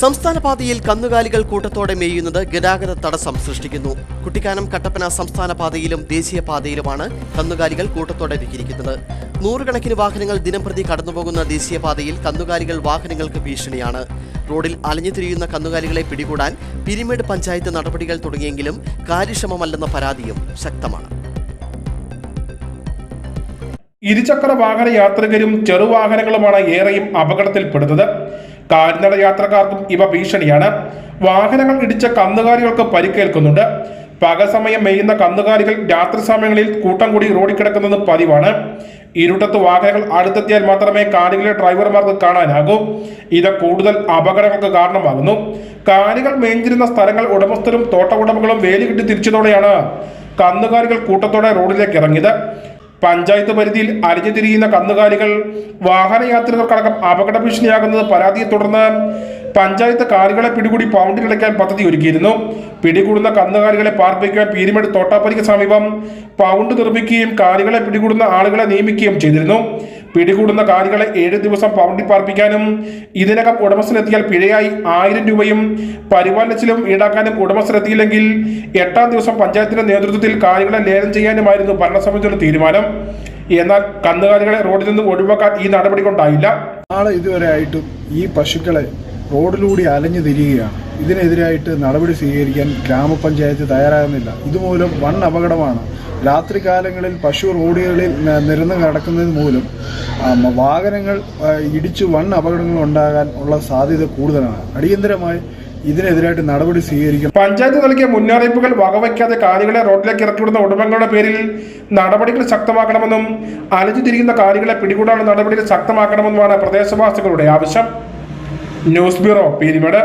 സംസ്ഥാന പാതയിൽ കന്നുകാലികൾ കൂട്ടത്തോടെ മേയുന്നത് ഗതാഗത തടസ്സം സൃഷ്ടിക്കുന്നു. കുട്ടിക്കാനം കട്ടപ്പന സംസ്ഥാന പാതയിലും ദേശീയ പാതയിലുമാണ് കന്നുകാലികൾ കൂട്ടത്തോടെ വിഹരിക്കുന്നത് നൂറുകണക്കിന് വാഹനങ്ങൾ ദിനംപ്രതി കടന്നുപോകുന്ന ദേശീയപാതയിൽ കന്നുകാലികൾ വാഹനങ്ങൾക്ക് ഭീഷണിയാണ്. റോഡിൽ അലഞ്ഞു തിരിയുന്ന കന്നുകാലികളെ പിടികൂടാൻ പിരിമേട് പഞ്ചായത്ത് നടപടികൾ തുടങ്ങിയെങ്കിലും കാര്യക്ഷമമല്ലെന്ന പരാതിയും ശക്തമാണ്. ഇരുചക്ര വാഹന യാത്രികരും ചെറുവാഹനങ്ങളുമാണ് ഏറെയും അപകടത്തിൽപ്പെടുന്നത്. കാൽനട യാത്രക്കാർക്കും ഇവ ഭീഷണിയാണ്. വാഹനങ്ങൾ ഇടിച്ച കന്നുകാലികൾക്ക് പരിക്കേൽക്കുന്നുണ്ട്. പകൽ സമയം മെയ്യുന്ന കന്നുകാലികൾ രാത്രി സമയങ്ങളിൽ കൂട്ടം കൂടി റോഡിൽ കിടക്കുന്നത് പതിവാണ്. ഇരുട്ടത്ത് വാഹനങ്ങൾ അടുത്തെത്തിയാൽ മാത്രമേ കാലികളെ ഡ്രൈവർമാർക്ക് കാണാനാകൂ. ഇത് കൂടുതൽ അപകടങ്ങൾക്ക് കാരണമാകുന്നു. കാലികൾ മേഞ്ഞിരുന്ന സ്ഥലങ്ങൾ ഉടമസ്ഥരും തോട്ട ഉടമകളും വേലി കിട്ടി തിരിച്ചതോടെയാണ് കന്നുകാലികൾ കൂട്ടത്തോടെ റോഡിലേക്ക് ഇറങ്ങിയത്. പഞ്ചായത്ത് പരിധിയിൽ അലിഞ്ഞു തിരിയുന്ന കന്നുകാലികൾ വാഹനയാത്രികർക്കടക്കം അപകട ഭീഷണിയാകുന്നത് പരാതിയെ തുടർന്ന് പഞ്ചായത്ത് കാലികളെ പിടികൂടി പൗണ്ടിൽ അടയ്ക്കാൻ പദ്ധതി ഒരുക്കിയിരുന്നു. പിടികൂടുന്ന കന്നുകാലികളെ പാർപ്പിക്കാൻ പീരിമേട് തോട്ടാപ്പരിക്ക് സമീപം പൗണ്ട് നിർമ്മിക്കുകയും കാലികളെ പിടികൂടുന്ന ആളുകളെ നിയമിക്കുകയും ചെയ്തിരുന്നു. പിടികൂടുന്ന കാലികളെ ഏഴ് ദിവസം പൗണ്ടി പാർപ്പിക്കാനും ഇതിനകം ഉടമസ്ഥനെത്തിയാൽ പിഴയായി ആയിരം രൂപയും പരിപാലന ചിലവും ഈടാക്കാനും ഉടമസ്ഥരെത്തിയില്ലെങ്കിൽ എട്ടാം ദിവസം പഞ്ചായത്തിന്റെ നേതൃത്വത്തിൽ കാലികളെ ലേലം ചെയ്യാനുമായിരുന്നു ഭരണസമിതിയുടെ തീരുമാനം. എന്നാൽ കന്നുകാലികളെ റോഡിൽ നിന്ന് ഒഴിവാക്കാൻ ഈ നടപടി കൊണ്ടായില്ല. നാളെ ഇതുവരെ ആയിട്ടും ഈ പശുക്കളെ റോഡിലൂടെ അലഞ്ഞു തിരിയുകയാണ്. ഇതിനെതിരായിട്ട് നടപടി സ്വീകരിക്കാൻ ഗ്രാമപഞ്ചായത്ത് തയ്യാറാകുന്നില്ല. ഇതുമൂലം വൺ അപകടമാണ്. രാത്രികാലങ്ങളിൽ പശു റോഡുകളിൽ നിരന്ന് കിടക്കുന്നത് മൂലം വാഹനങ്ങൾ ഇടിച്ചു വൺ അപകടങ്ങൾ ഉണ്ടാകാൻ ഉള്ള സാധ്യത കൂടുതലാണ്. അടിയന്തരമായി ഇതിനെതിരായിട്ട് നടപടി സ്വീകരിക്കും. പഞ്ചായത്ത് നൽകിയ മുന്നറിയിപ്പുകൾ വകവയ്ക്കാതെ കാലികളെ റോഡിലേക്ക് ഇറക്കിവിടുന്ന ഉടമകളുടെ പേരിൽ നടപടികൾ ശക്തമാക്കണമെന്നും അലഞ്ഞു തിരിയുന്ന കാലികളെ പിടികൂടാനുള്ള നടപടികൾ ശക്തമാക്കണമെന്നുമാണ് പ്രദേശവാസികളുടെ ആവശ്യം. News bureau Peermade